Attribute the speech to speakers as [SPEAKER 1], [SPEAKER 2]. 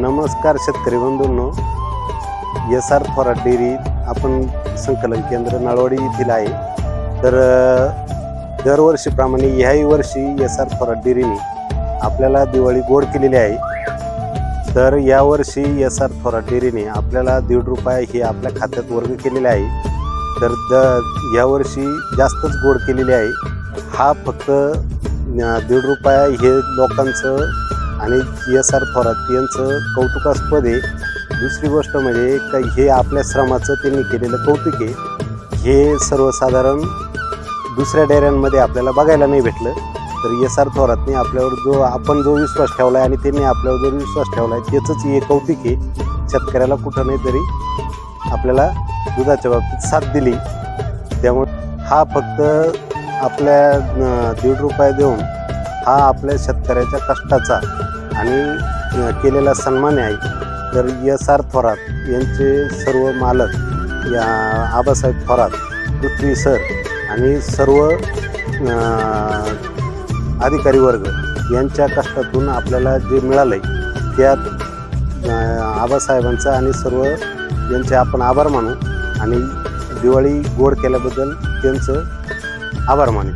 [SPEAKER 1] नमस्कार शेतकरी बंधूंनो. एस आर थोरात डेअरी आपण संकलन केंद्र नळवडी येथील आहे. तर दरवर्षीप्रमाणे ह्याही वर्षी एस आर थोरात डेअरीने आपल्याला दिवाळी गोड केलेली आहे. तर यावर्षी एस आर थोरात डेअरीने आपल्याला दीड रुपये हे आपल्या खात्यात वर्ग केलेले आहे. तर द यावर्षी जास्तच गोड केलेली आहे. हा फक्त दीड रुपया हे लोकांचं आणि एस आर थोरात यांचं कौतुकास्पद आहे. दुसरी गोष्ट म्हणजे का हे आपल्या श्रमाचं त्यांनी केलेलं कौतुक आहे. हे सर्वसाधारण दुसऱ्या डेऱ्यांमध्ये आपल्याला बघायला नाही भेटलं. तर एस आर थोरातने आपल्यावर जो आपण जो विश्वास ठेवला आहे आणि त्यांनी आपल्यावर जो विश्वास ठेवला आहे त्याचंच हे कौतुक आहे. शेतकऱ्याला कुठं नाही तरी आपल्याला दुधाच्या बाबतीत साथ दिली. त्यामुळे हा फक्त आपल्या दीड रुपये देऊन हा आपल्या शेतकऱ्याच्या कष्टाचा आणि केलेला सन्मान आहे. तर एस आर थोरात यांचे सर्व मालक या आबासाहेब थोरात पृथ्वी सर आणि सर्व अधिकारी वर्ग यांच्या कष्टातून आपल्याला जे मिळालं आहे त्यात आबासाहेबांचा आणि सर्व यांचे आपण आभार मानू आणि दिवाळी गोड केल्याबद्दल त्यांचं आभार मानू.